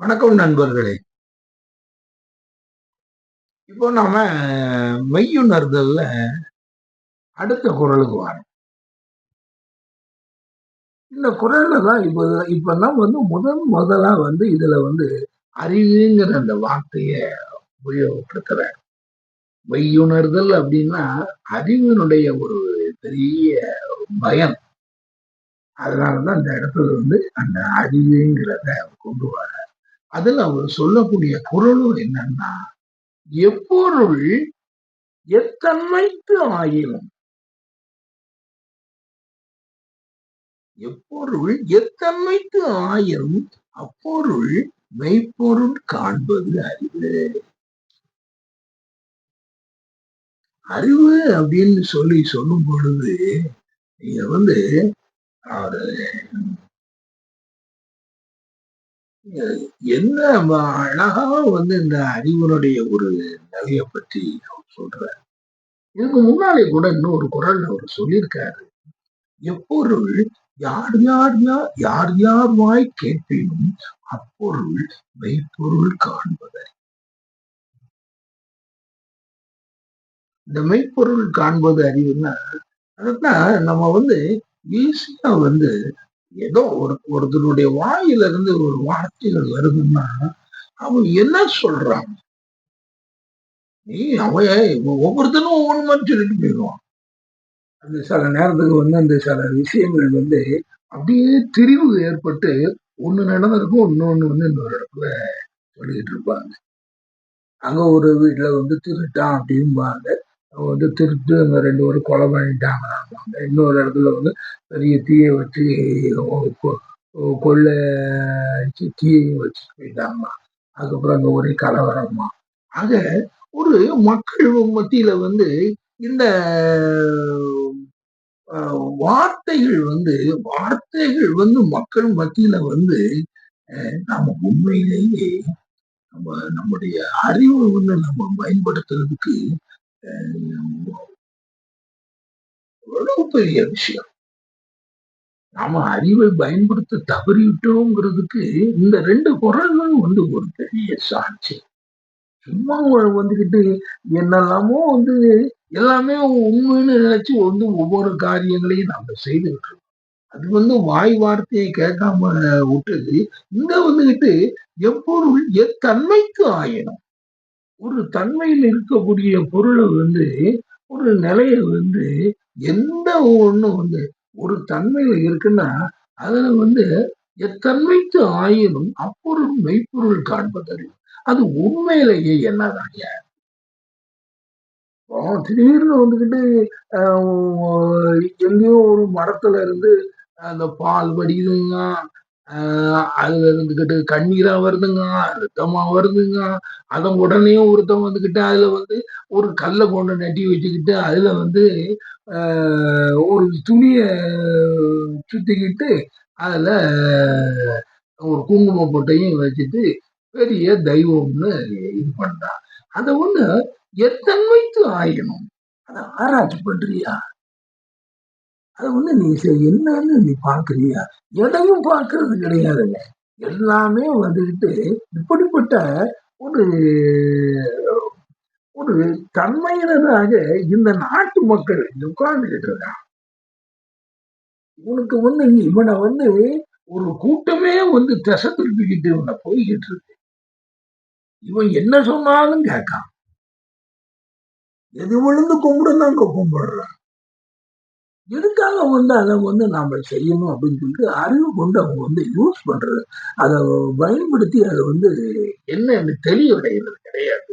வணக்கம் நண்பர்களே. இப்போ நாம மெய்யுணர்தல்ல அடுத்த குரலுக்கு வரோம். இந்த குரல்ல தான் இப்போ இப்பதான் வந்து முதல் முதலா வந்து இதுல வந்து அறிவுங்கிற அந்த வார்த்தைய உபயோகப்படுத்துற மெய்யுணர்தல் அப்படின்னா அறிவினுடைய ஒரு பெரிய பயம் அதனாலதான் அந்த இடத்துல வந்து அந்த அறிவுங்கிறத கொண்டு வர அதுல அவர் சொல்லக்கூடிய குரலும் என்னன்னா எப்பொருள் எத்தன்மைத்து ஆயினும் எப்பொருள் எத்தன்மைத்து ஆயினும் அப்பொருள் மெய்ப்பொருள் காண்பது அறிவு. அறிவு அப்படின்னு சொல்லி சொல்லும் பொழுது நீங்க வந்து அவரு என்ன அழகா வந்து இந்த அறிவனுடைய ஒரு நிலையை பற்றி சொல்ற இதுக்கு முன்னாலே கூட இன்னும் ஒரு குரல் அவர் சொல்லியிருக்காரு. எப்பொருள் யார் யார் யார் யார் யார் வாய் கேட்பினும் அப்பொருள் மெய்ப்பொருள் காண்பதை இந்த மெய்ப்பொருள் காண்பது அறிவுன்னா அதான் நம்ம வந்து ஈஸியா வந்து ஏதோ ஒரு ஒருத்தருடைய வாயில இருந்து ஒரு வார்த்தைகள் வருதுன்னா அவன் என்ன சொல்றான்? நீ அவன் ஒவ்வொருத்தனும் ஒவ்வொரு மாதிரி சொல்லிட்டு போயிடுவான். அந்த சில நேரத்துக்கு வந்து அந்த சில விஷயங்கள் வந்து அப்படியே திரிவு ஏற்பட்டு ஒண்ணு நடந்திருக்கும் இன்னொன்னு வந்து இன்னொரு இடத்துல சொல்லிக்கிட்டு இருப்பாங்க. அங்க ஒரு வீட்டுல வந்து திருட்டான் அப்படிம்பாங்க. வந்து திருட்டு அந்த ரெண்டு பேரும் கொலை பண்ணிட்டாங்க இன்னொரு இடத்துல வந்து பெரிய தீயை வச்சு கொள்ள தீயையும் வச்சு போயிட்டாங்க அதுக்கப்புறம் அங்கே ஒரே கலவரமா. ஆக ஒரு மக்கள் மத்தியில வந்து இந்த வார்த்தைகள் வந்து வார்த்தைகள் வந்து மக்கள் மத்தியில வந்து நாம உண்மையிலேயே நம்ம நம்முடைய அறிவை வந்து நம்ம பயன்படுத்துறதுக்கு எவ்வளவு பெரிய விஷயம். நாம அறிவை பயன்படுத்த தவறிவிட்டோங்கிறதுக்கு இந்த ரெண்டு குரல்களும் வந்து ஒரு பெரிய சாட்சி. சும்மா வந்துகிட்டு என்னெல்லாமோ வந்து எல்லாமே உண்மைன்னு நினைச்சு வந்து ஒவ்வொரு காரியங்களையும் நாம செய்துகிட்டு அது வந்து வாய் வார்த்தையை கேட்காம விட்டது இங்க வந்துகிட்டு எப்பொருள் எத்தன்மைக்கு ஆயினும் ஒரு தன்மையில் இருக்கக்கூடிய பொருளை வந்து ஒரு நிலைய வந்து எந்த ஒன்றும் வந்து ஒரு தன்மையில இருக்குன்னா அதுல வந்து எத்தன்மைக்கு ஆயினும் அப்பொருள் மெய்ப்பொருள் காண்பதறிவு அது உண்மையிலேயே என்னதாங்க திடீர்னு வந்துக்கிட்டு எங்கேயோ ஒரு மரத்துல இருந்து அந்த பால் வடிதுங்க அதுல இருந்துகிட்டு கண்ணீரா வருதுங்க ரத்தமா வருதுங்க. அதை உடனே ஒருத்தன் வந்துகிட்டு அதுல வந்து ஒரு கல்லை கொண்டு நட்டி வச்சுக்கிட்டு அதுல வந்து ஒரு துணிய சுத்திக்கிட்டு அதுல ஒரு குங்கும பொட்டையும் வச்சுட்டு பெரிய தெய்வம்னு இது பண்றான் அதை ஒண்ணு எத்தன்மைத்து ஆயிடணும். அதை ஆராய்ச்சி பண்றியா? அதை வந்து நீ என்னன்னு நீ பாக்குறியா? எதையும் பார்க்கறது கிடையாதுங்க எல்லாமே வந்துக்கிட்டு இப்படிப்பட்ட ஒரு ஒரு தன்மையினராக இந்த நாட்டு மக்கள் உட்கார்ந்துகிட்டு இருக்கான் உனக்கு வந்து இவனை வந்து ஒரு கூட்டமே வந்து திசை திருப்பிக்கிட்டு இவனை போய்கிட்டு இருக்கு. இவன் என்ன சொன்னாலும் கேட்கான். எது விழுந்து கும்பிடுன்னா கும்பிடுறான். எதுக்காக வந்து அதை வந்து நாம செய்யணும் அப்படின்னு சொல்லிட்டு அறிவு கொண்டு அவங்க வந்து யூஸ் பண்றது. அதை பயன்படுத்தி அதை வந்து என்ன தெளிவடைகிறது கிடையாது.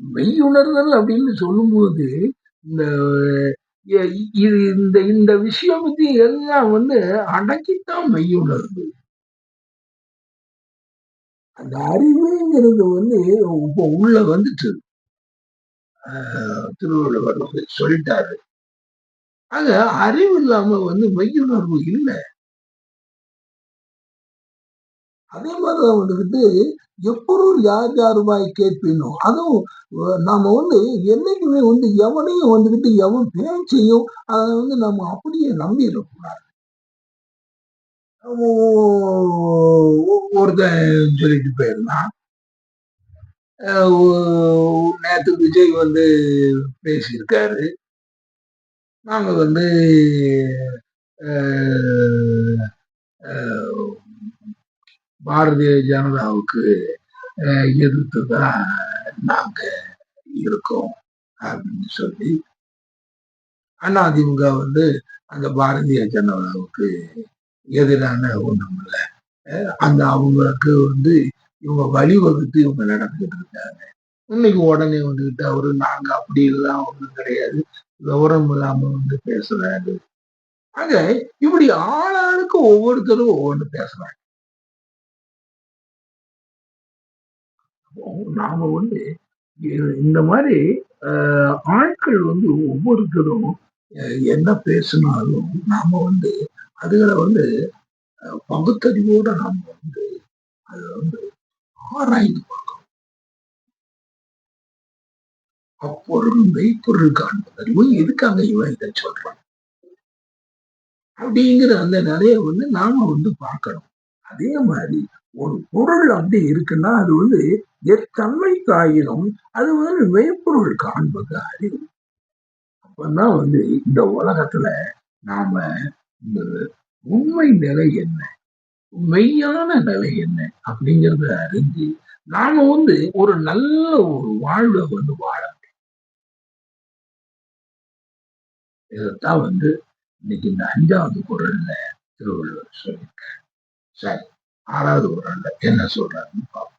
மெய்யுணர்தல் அப்படின்னு சொல்லும்போது இந்த இது இந்த இந்த விஷயம் பத்தி எல்லாம் வந்து அடக்கித்தான் மெய்யுணர்வு. அந்த அறிவுங்கிறது வந்து இப்போ உள்ள வந்துட்டு திருவள்ளுவர் வந்து சொல்லிட்டாரு. ஆக அறிவு இல்லாம வந்து மெய்யுணர்வு இல்லை. அதே மாதிரிதான் வந்துக்கிட்டு எப்பொருள் யார் யார் ரூபாய் கேட்பினோம் அதுவும் நாம வந்து என்னைக்குமே வந்து எவனையும் வந்துகிட்டு எவன் பேச்சையும் அதை வந்து நம்ம அப்படியே நம்பிடக்கூடாது ஒருத்தன் சொல்லிட்டு போயிருந்தான். நேற்று விஜய் வந்து பேசியிருக்காரு. நாங்கள் வந்து பாரதிய ஜனதாவுக்கு எதிர்த்து தான் நாங்கள் இருக்கோம் அப்படின்னு சொல்லி அதிமுக வந்து அந்த பாரதிய ஜனதாவுக்கு எதிரான ஒன்றும் இல்லை அந்த அவங்களுக்கு வந்து இவங்க வழிவகுத்து இவங்க நடந்துட்டு இருக்காங்க இன்னைக்கு உடனே வந்துகிட்டு அவரு நாங்க அப்படி எல்லாம் ஒண்ணும் கிடையாது. விவரம் இல்லாம வந்து பேசுறாரு. ஆக இப்படி ஆளாளுக்கு ஒவ்வொருத்தரும் ஒவ்வொன்று பேசுறாங்க. நாம வந்து இந்த மாதிரி ஆஹ், ஆட்கள் வந்து ஒவ்வொருத்தரும் அஹ், என்ன பேசினாலும் நாம வந்து அதுகளை வந்து பகுத்தறிவோட நாம வந்து அதை வந்து ஆராய்ந்து பார்க்கணும். அப்பொருள் மெய்ப்பொருள் காண்பதறிவு எதுக்காக இவன் இதை சொல்றான்? அப்படிங்கிற அந்த நிறைய வந்து நாம வந்து பார்க்கணும். அதே மாதிரி ஒரு பொருள் அப்படி இருக்குன்னா அது வந்து எத்தன்மை காயினும் அது வந்து மெய்ப்பொருள் காண்பது அறிவு. அப்பதான் வந்து இந்த உலகத்துல நாம இந்த உண்மை நிலை என்ன? மெய்யான நிலை என்ன அப்படிங்கிறத அறிஞ்சு நாம வந்து ஒரு நல்ல ஒரு வாழ்வை வந்து வாழ இதைத்தான் வந்து இன்னைக்கு இந்த அஞ்சாவது குரல்ல திருவள்ளுவர் சொல்லியிருக்காரு. சரி ஆறாவது குரல்ல என்ன சொல்றாருன்னு பார்ப்போம்.